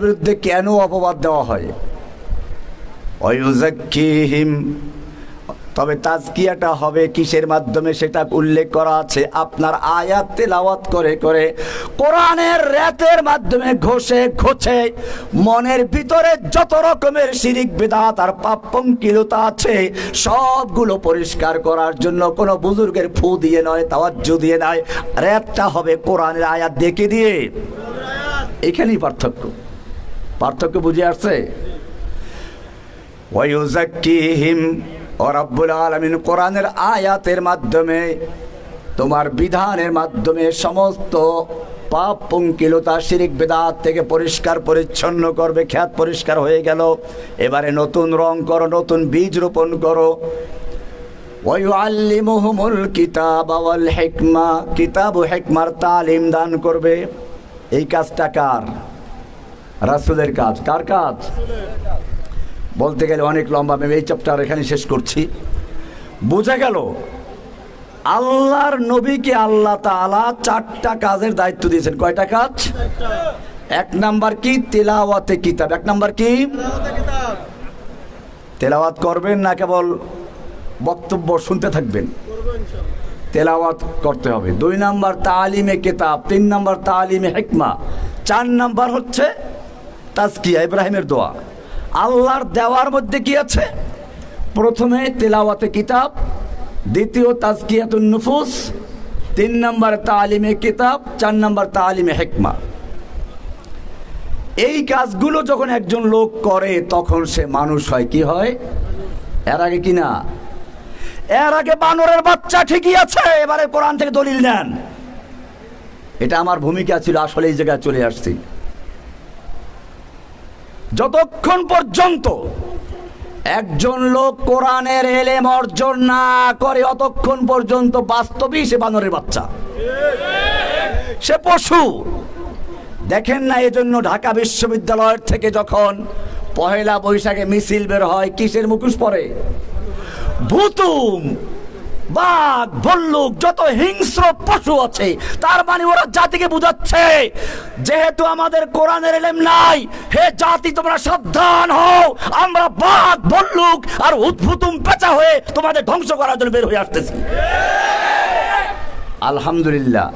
বিরুদ্ধে কেন অপবাদ দেওয়া হয়? তবে তাজকিয়াটা হবে কিসের মাধ্যমে সেটা উল্লেখ করা আছে? আপনার আয়াত তেলাওয়াত করে করে কোরআনের রেতের মাধ্যমে ঘষে ঘষে মনের ভিতরে যত রকমের শিরিক বেদাত আর পাপঙ্কিলতা আছে, সবগুলো পরিষ্কার করার জন্য কোনো বুজুর্গের ফু দিয়ে নয়, তাওয়াজ্জু দিয়ে নয়। রেতটা হবে কোরআনের আয়াত দেখে দিয়ে? এখানেই পার্থক্য। পার্থক্য বুঝে আসছে? ওয়ুজাক্কিহিম ও রব্বুল আলামিন কোরআনের আয়াতের মাধ্যমে, তোমার বিধানের মাধ্যমে সমস্ত পাপ পঙ্কিলতা শিরিক বেদাত থেকে পরিষ্কার পরিচ্ছন্ন করবে, খ্যাত পরিষ্কার হয়ে গেল। এবারে নতুন রং করো, নতুন বীজ রোপণ করো। ওয়ুআল্লিমুহুমুল কিতাব ওয়াল হিকমা, কিতাব হিকমার তালিম দান করবে। এই কাজটা কার? রাসূলের কাজ। কার কাজ? বলতে গেলে অনেক লম্বা, আমি এই চ্যাপ্টার এখানে শেষ করছি। বোঝা গেল, আল্লাহর নবীকে আল্লাহ তাআলা চারটা কাজের দায়িত্ব দিয়েছেন। কয়টা কাজ? এক নাম্বার কি? তেলাওয়াতে কিতাব। এক নাম্বার কি? তেলাওয়াত করবেন না কেবল বক্তব্য শুনতে থাকবেন? তেলাওয়াত করতে হবে। দুই নাম্বার তালিমে কেতাব, তিন নাম্বার তালিমে হেকমা, চার নাম্বার হচ্ছে তাজকিয়া ইব্রাহিমের দোয়া। আল্লাহর দেওয়ার মধ্যে কি আছে? প্রথমে তেলাওয়াতে কিতাব, দ্বিতীয় তাজকিয়াতুন নুফুস, তিন নম্বর তালিমে কিতাব, চার নম্বর তালিমে হেকমা। এই কাজগুলো যখন একজন লোক করে, তখন সে মানুষ হয় কি হয়? এর আগে কি না? এর আগে বানরের বাচ্চা ঠিকই আছে, এবারে কোরআন থেকে দলিল নেন। এটা আমার ভূমিকা ছিল, আসলে এই জায়গায় চলে আসছি। যতক্ষণ পর্যন্ত একজন লোক কোরআনের এলেম অর্জন না করে, অতক্ষণ পর্যন্ত বাস্তবেই সে বানরের বাচ্চা। সে পশু। দেখেন না এজন্য ঢাকা বিশ্ববিদ্যালয়ের থেকে যখন পহেলা বৈশাখে মিছিল বের হয়, কিসের মুখোশ পরে? ভুতুম। বাঘ, ভল্লুক, যত হিংস্র পশু আছে, তার মানে ওরা জাতিকে বুঝাচ্ছে। যেহেতু আমাদের কোরআনের এলেম নাই, হে জাতি, তোমরা সাবধান হও। আমরা বাঘ, ভল্লুক আর উদ্ভুতুম পেঁচা হয়ে তোমাদের ধ্বংস করার জন্য বের হয়ে আসতেছি। আলহামদুলিল্লাহ।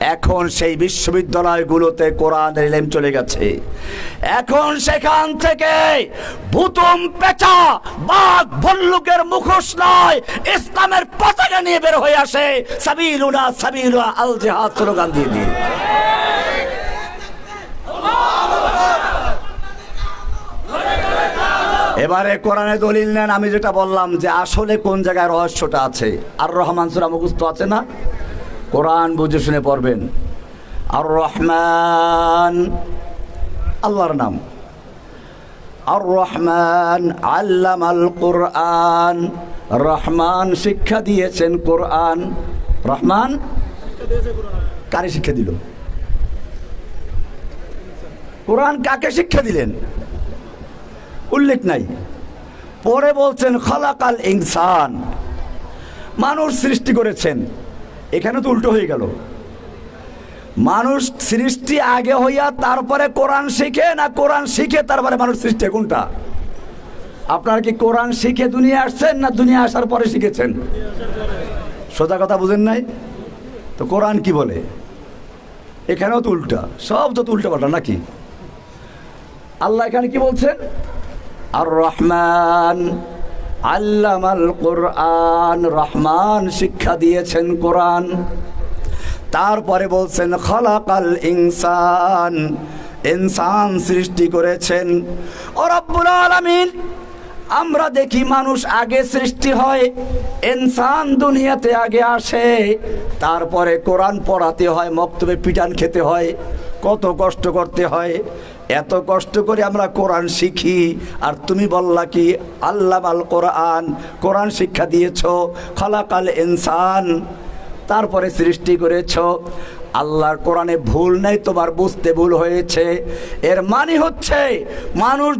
এখন সেই বিশ্ববিদ্যালয়গুলোতে কোরআনের এলেম চলে গেছে। এখন সেখান থেকে ভুতুম পেঁচা, বাঘ, ভল্লুকের মুখোশ নয়, ইসলামের পতাকা নিয়ে বের হয়ে আসে। সাবিলুনা সাবিলুনা আল জেহাদ স্লোগান দিয়ে দিয়ে। এবারে কোরআনে দলিল নেন, আমি যেটা বললাম যে আসলে কোন জায়গায় রহস্যটা আছে? আর রহমান সুরা মুখস্থ আছে না? কোরআন বুঝে শুনে পড়বেন। আর রহমান আল্লাহর নাম। আর রহমান আল্লাম আল কোরআন, রহমান শিক্ষা দিয়েছেন কোরআন। রহমান, কারে শিক্ষা দিল? কোরআন কাকে শিক্ষা দিলেন? উল্লেখ নাই। পরে বলছেন, খলাকাল ইনসান। মানুষ সৃষ্টি করেছেন। এখানে তো উল্টো হয়ে গেল। মানুষ সৃষ্টি আগে হইয়া তারপরে কোরআন শিখে না কোরআন শিখে তারপরে মানুষ সৃষ্টি, কোনটা? আপনারা কি কোরআন শিখে দুনিয়া আসছেন না দুনিয়া আসার পরে শিখেছেন? সোজা কথা বুঝেন নাই? তো কোরআন কি বলে? এখানেও তো উল্টা, সব যত উল্টা পাল্টা নাকি? আল্লাহ এখানে কি বলছেন? আর রহমান আল্লামাল কোরআন রহমান শিক্ষা দিয়েছেন কোরআন। তারপরে বলছেন, খলাকাল ইনসান ইনসান সৃষ্টি করেছেন। ও রব্বুল আলামিন, আমরা দেখি মানুষ আগে সৃষ্টি হয়, ইনসান দুনিয়াতে আগে আসে, তারপরে কোরআন পড়াতে হয়, মক্তবে পিটান খেতে হয়। কত কষ্ট করতে হয়। এত কষ্ট করে আমরা কোরআন শিখি। আর তুমি বললা কি, আল্লাহ আল কোরআন কোরআন শিক্ষা দিয়েছ, খালাকাল ইনসান, তারপরে সৃষ্টি করেছ। আল্লাহর কোরআনে ভুল নেই, তোমার বুঝতে ভুল হয়েছে। এর মানে হচ্ছে, মানুষ